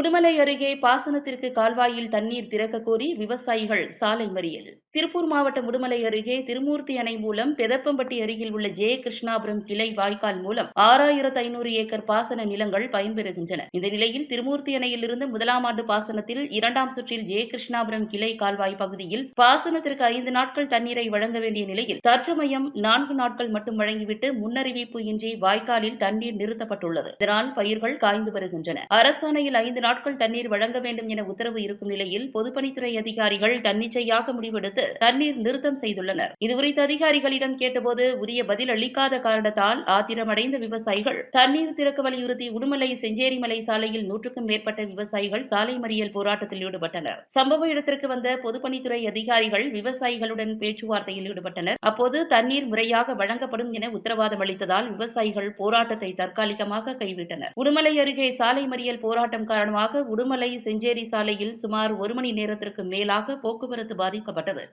உடுமலை அருகே பாசனத்திற்கு கால்வாயில் தண்ணீர் திறக்க கோரி விவசாயிகள் சாலை மறியல். திருப்பூர் மாவட்டம் உடுமலை அருகே திருமூர்த்தி அணை மூலம் பெதப்பம்பட்டி அருகில் உள்ள ஜே கிருஷ்ணாபுரம் கிளை வாய்க்கால் மூலம் ஆறாயிரத்து ஐநூறு ஏக்கர் பாசன நிலங்கள் பயன்பெறுகின்றன. இந்த நிலையில் திருமூர்த்தி அணையிலிருந்து முதலாம் ஆண்டு பாசனத்தில் இரண்டாம் சுற்றில் ஜே கிருஷ்ணாபுரம் கிளை கால்வாய் பகுதியில் பாசனத்திற்கு ஐந்து நாட்கள் தண்ணீரை வழங்க வேண்டிய நிலையில் தற்சமயம் நான்கு நாட்கள் மட்டும் வழங்கிவிட்டு முன்னறிவிப்பு இன்றி வாய்க்காலில் தண்ணீர் நிறுத்தப்பட்டுள்ளது. இதனால் பயிர்கள் காய்ந்து வருகின்றன. அரசாணையில் ஐந்து நாட்கள் தண்ணீர் வழங்க வேண்டும் என உத்தரவு இருக்கும் நிலையில் பொதுப்பணித்துறை அதிகாரிகள் தன்னிச்சையாக முடிவெடுத்து தண்ணீர் நிறுத்தம் செய்துள்ளனர். இதுகுறித்து அதிகாரிகளிடம் கேட்டபோது உரிய பதில் அளிக்காத காரணத்தால் ஆத்திரமடைந்த விவசாயிகள் தண்ணீர் திறக்க வலியுறுத்தி உடுமலை செஞ்சேரிமலை சாலையில் நூற்றுக்கும் மேற்பட்ட விவசாயிகள் சாலை மறியல் போராட்டத்தில் ஈடுபட்டனர். சம்பவ இடத்திற்கு வந்த பொதுப்பணித்துறை அதிகாரிகள் விவசாயிகளுடன் பேச்சுவார்த்தையில் ஈடுபட்டனர். அப்போது தண்ணீர் முறையாக வழங்கப்படும் என உத்தரவாதம் அளித்ததால் விவசாயிகள் போராட்டத்தை தற்காலிகமாக கைவிட்டனர். உடுமலை அருகே சாலை மறியல் போராட்டம் காரணமாக காரணமாக உடுமலை செஞ்சேரி சாலையில் சுமார் ஒரு மணி நேரத்திற்கு மேலாக போக்குவரத்து பாதிக்கப்பட்டது.